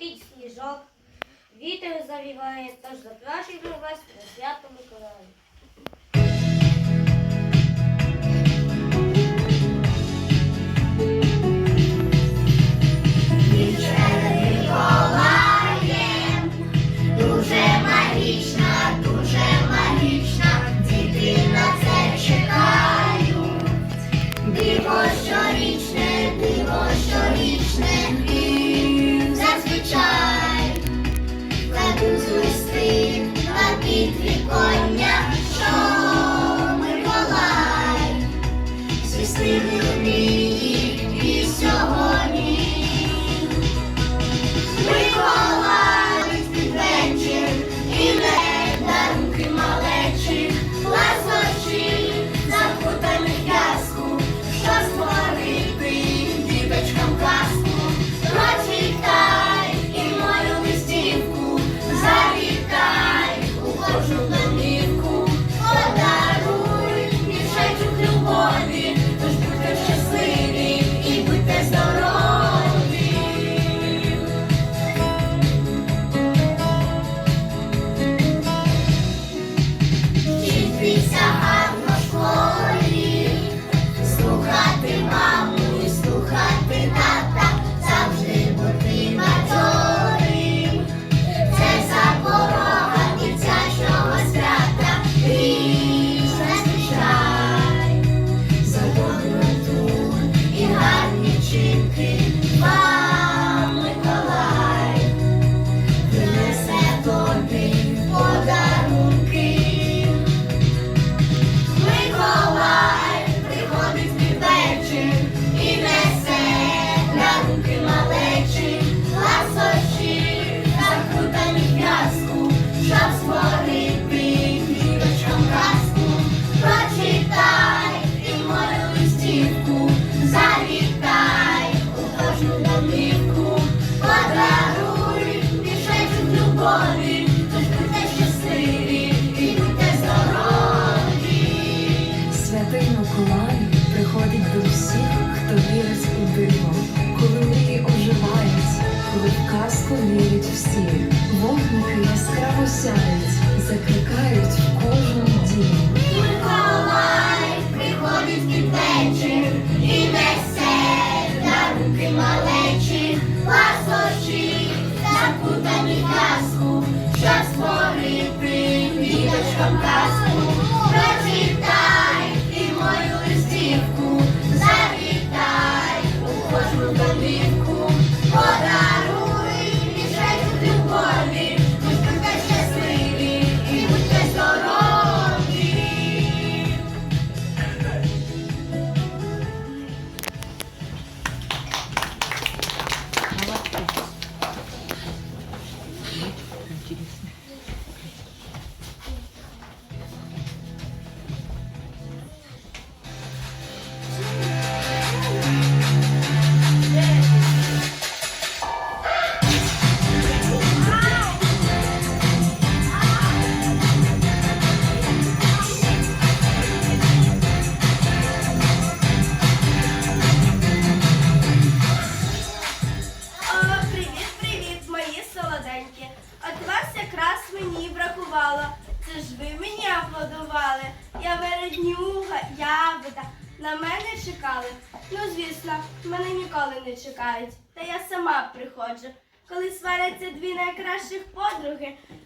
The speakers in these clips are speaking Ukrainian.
летить сніжок, вітер завіває, тож запрошуємо вас на свято Миколая. Сяють, закликають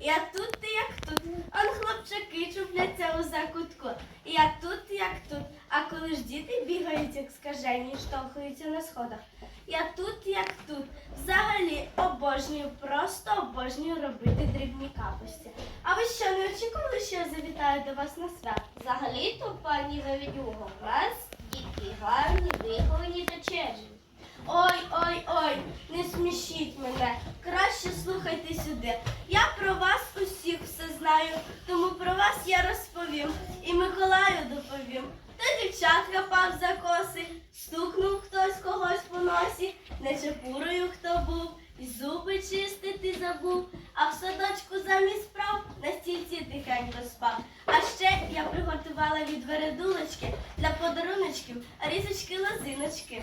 я тут як тут. Он хлопчаки чупляться у закутку. Я тут, як тут. А коли ж діти бігають, як скажені, штовхаються на сходах. Я тут, як тут. Взагалі обожнюю, просто обожнюю робити дрібні капості. А ви що, не очікували, що я завітаю до вас на свят? Взагалі-то, пані Завідюго, у вас дітки гарні, виховані та чесні. Ой, ой, ой, не смішіть мене. Краще слухайте сюди. Я про вас усіх все знаю, тому про вас я розповім і Миколаю доповім. Та дівчат хапав за коси, стукнув хтось когось по носі, нечепурою хто був, і зуби чистити забув, а в садочку замість справ на стільці тихенько спав. А ще я приготувала від вередулочки для подаруночків різочки лозиночки.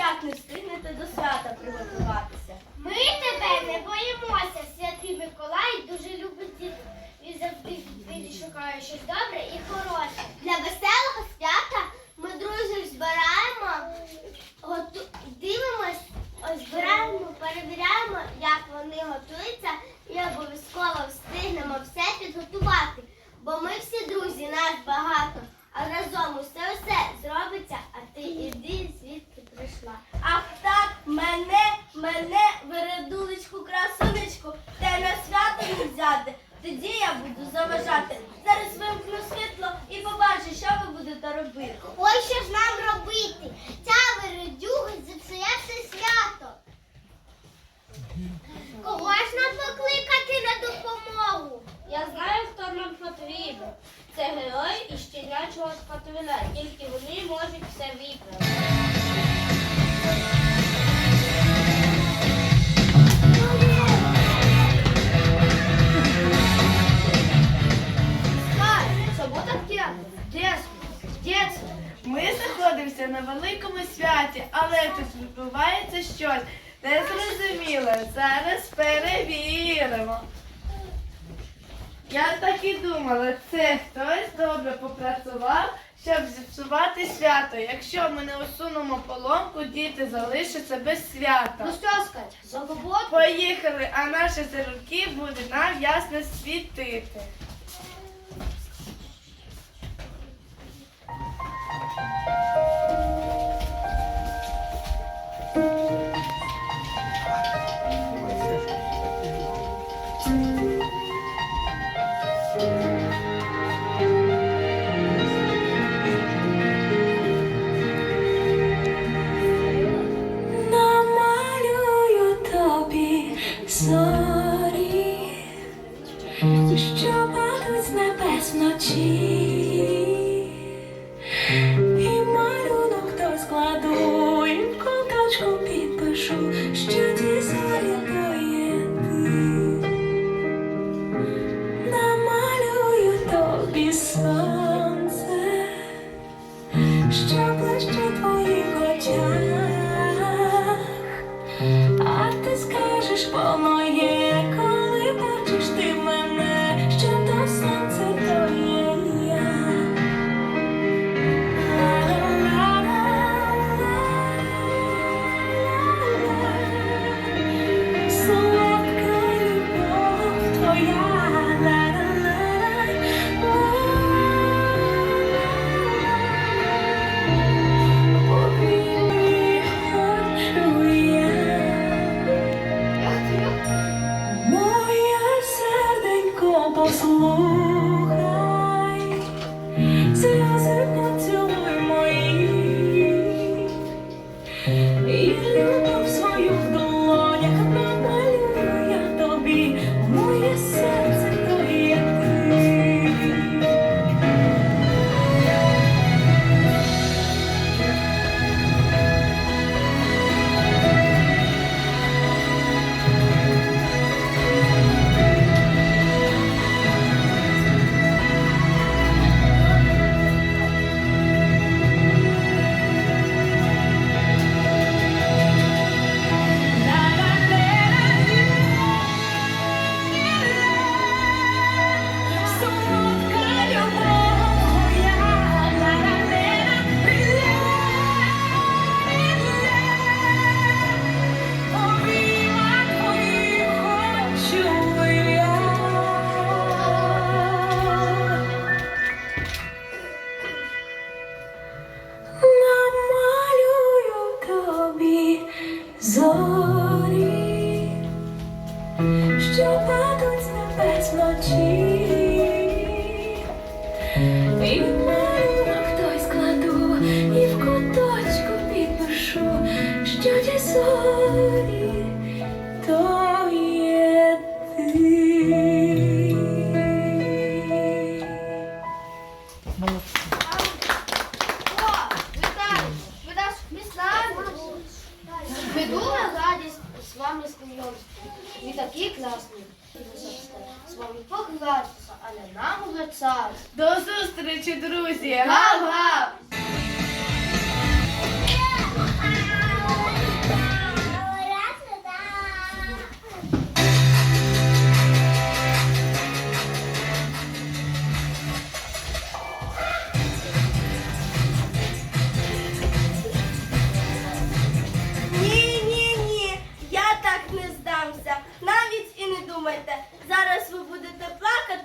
Як не встигнете до свята приготуватися. Кого ж нам покликати на допомогу? Я знаю, хто нам потрібен. Це герой і щенячого спатруля. Тільки вони можуть все виправити. Субота п'ята. Десять. Десять. Ми знаходимося на великому святі, але тут відбувається щось. Не зрозуміло, зараз перевіримо. Я так і думала, це хтось добре попрацював, щоб зіпсувати свято. Якщо ми не усунемо поломку, діти залишаться без свята. Ну що сказати, Забобот? Поїхали, а наші зірки будуть нам ясно світити. Please. Час. До зустрічі, друзі! Гав-гав!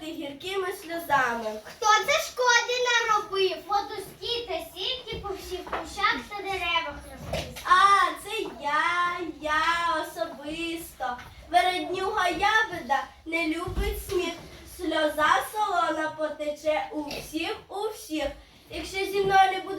Плакати гіркими сльозами. Хто це шкоди наробив? Фотості та сітки по всіх кущах та деревах розпис. А, це я, я особисто. Вереднюга ябеда не любить сміх. Сльоза солона потече у всіх, у всіх. Якщо зі мною не будете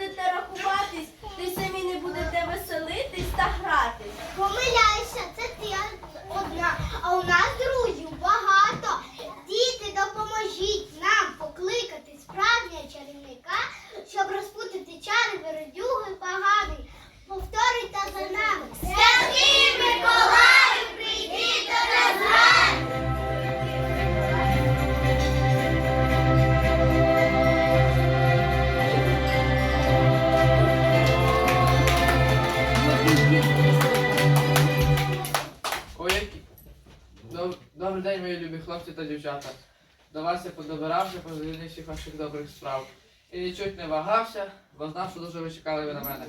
не вагався, бо знав, що дуже ви чекали ви на мене.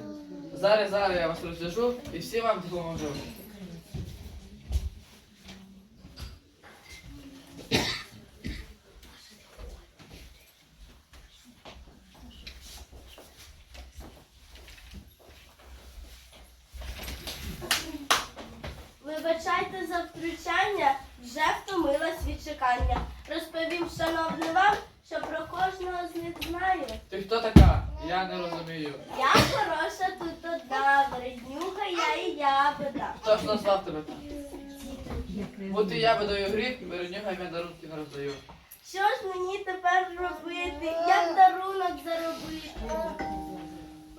Зараз, зараз я вас розв'яжу і всім вам допоможу. Вибачайте за втручання, вже втомилась від чекання. Розповім, шановний вам, що про кожного з них знаю. Ти хто така? Я не розумію. Я хороша тут одна, вреднюга, я і ябеда. Хто ж назвав тебе так? Бути ябедою гріх, вернюга я дарунки не роздаю. Що ж мені тепер робити? Як дарунок заробити?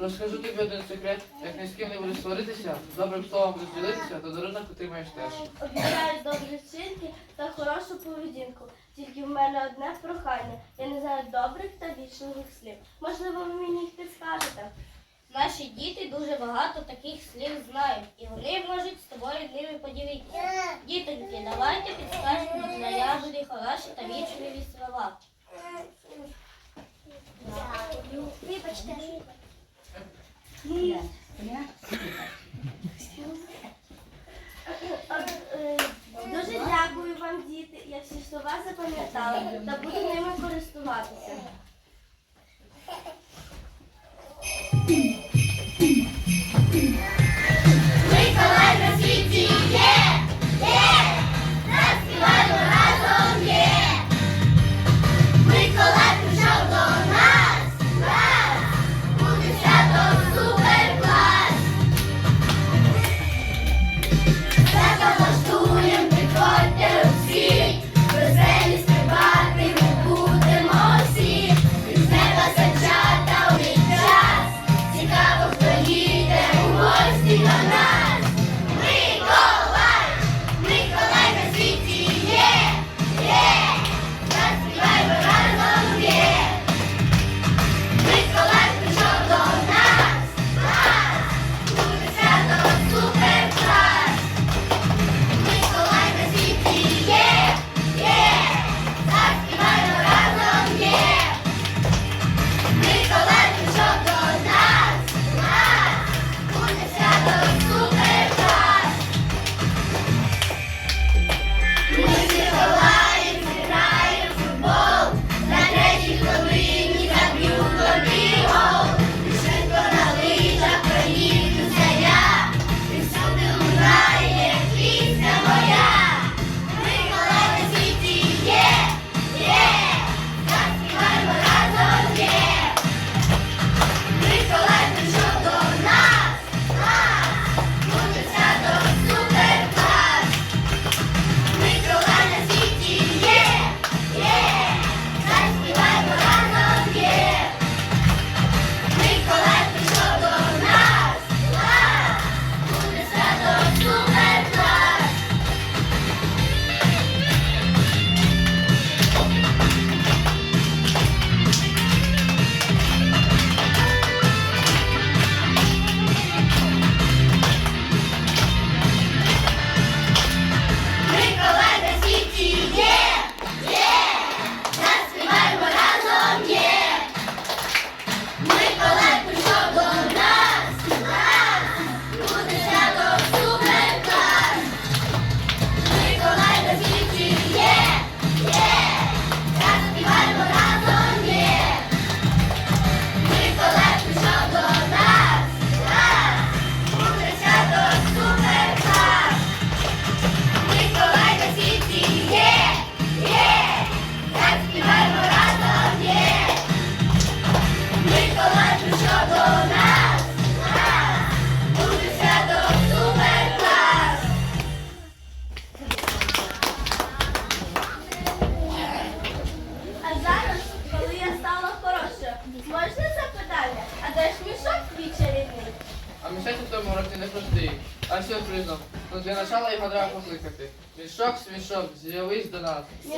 Розкажу тобі один секрет. Як ні з ким не будеш сваритися, добрим словом будеш ділитися, то дарунок отримаєш теж. Обіцяю добрі вчинки та хорошу поведінку. Тільки в мене одне прохання. Я не знаю добрих та вічливих слів. Можливо, ви мені їх підскажете. Наші діти дуже багато таких слів знають, і вони можуть з тобою ними поділитися. Дітоньки, давайте підскажемо для ягоди хороші та вічливі слова. Вибачте. Дуже дякую вам, діти. Я всі слова запам'ятала та буду ними користуватися. Миколай на світі є! Є! З'явись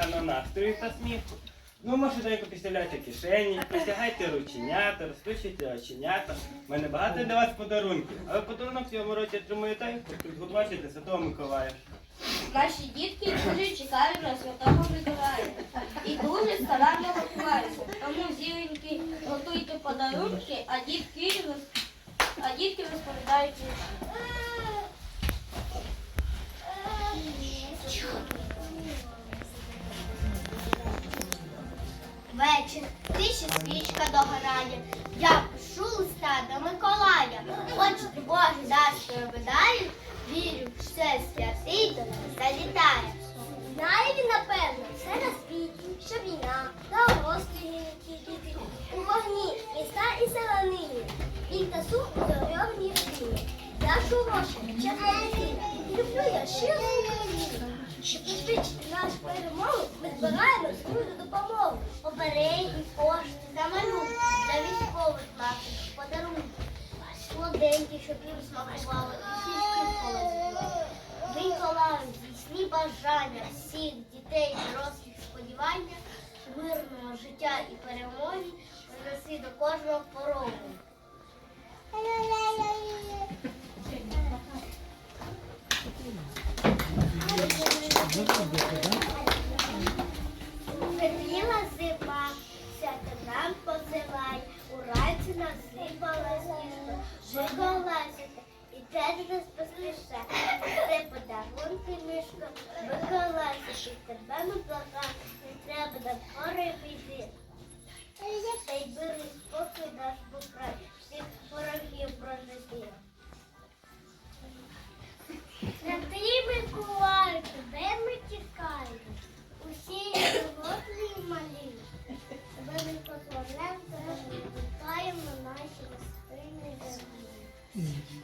собі гарного настрою та сміху. Ну, може, деяко підставляйте кишені, присягайте рученята, розпишіть оченята. У мене багато для вас подарунків, але подарунок в цьому році отримує той, хто підготувався для Святого Миколая. Наші дітки дуже чекають на святого Миколая і дуже старанно готуваються. Тому зіленьки готуйте подарунки, а дітки, а дітки розповідають всіх дітей, дорослих сподівання, мирного життя і перемоги принеси до кожного порогу. Приліла зима, свято нам позивай, у райці насипала сніжно, жиголасити, теж нас поспіша. Це подарунки мішко, Миколайся, і тебе ми плакати, не треба нам гори біди. Та й бери спокій наш покрай, всіх ворогів прожити. На Святий Миколай, тебе ми чекаємо. Усі дорослі і малі. Тебе ми позволяємо, вітаємо на нашій гостині землі.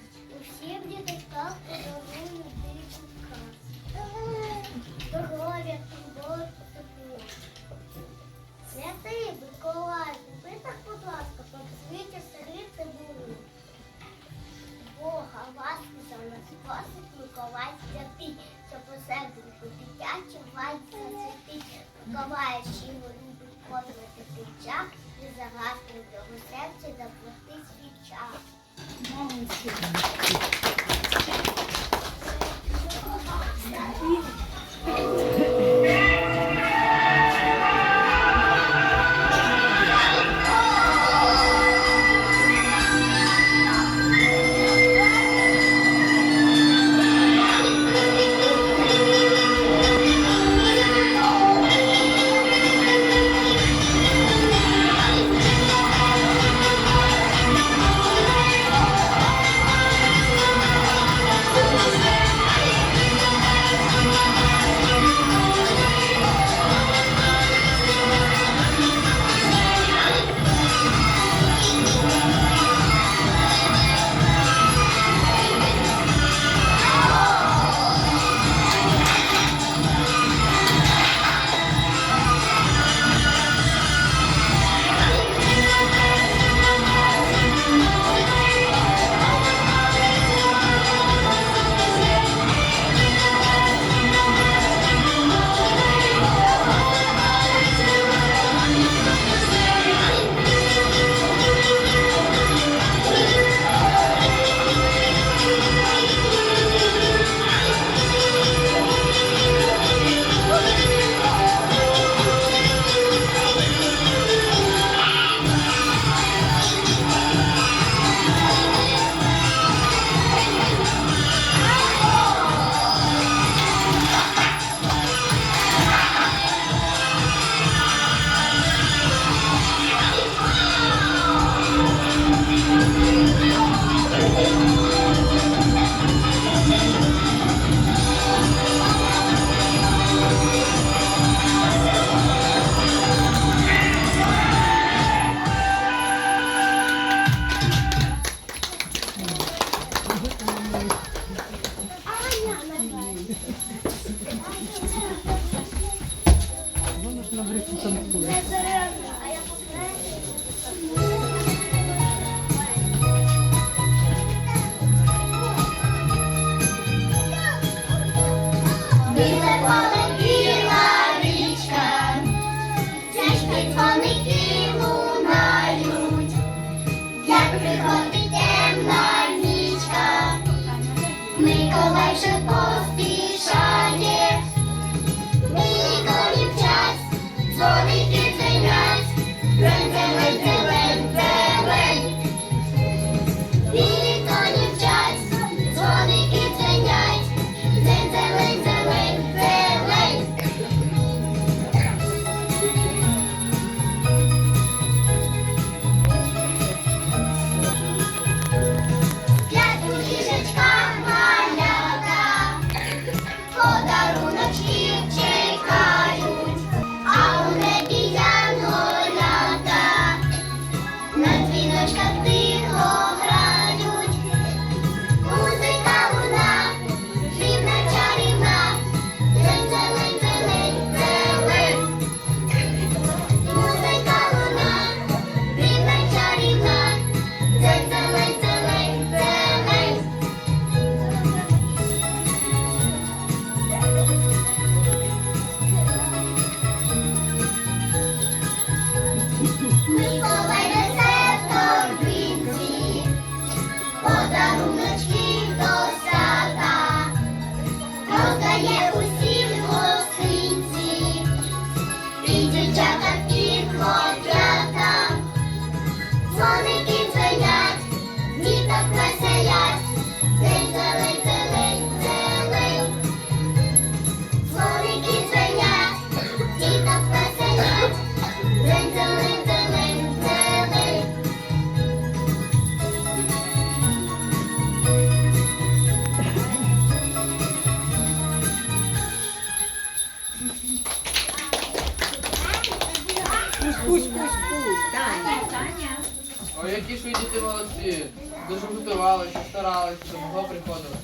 Ой, які ж ви діти молодці. Дуже готувалися, старалися, до мого приходили.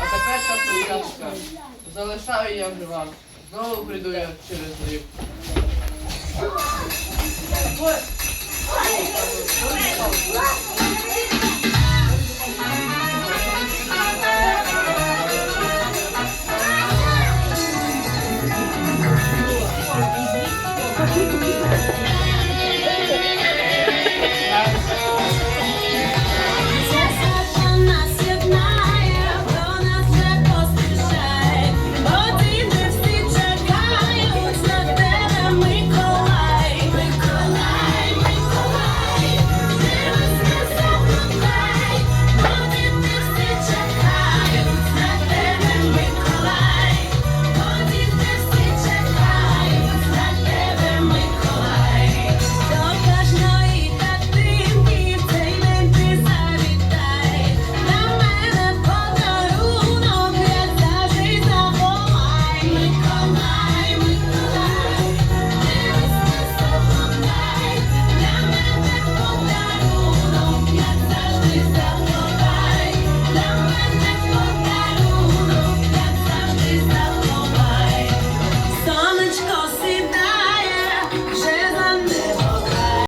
А тепер часто ячка. Залишаю я вже вам. Знову прийду я через рік. Ой!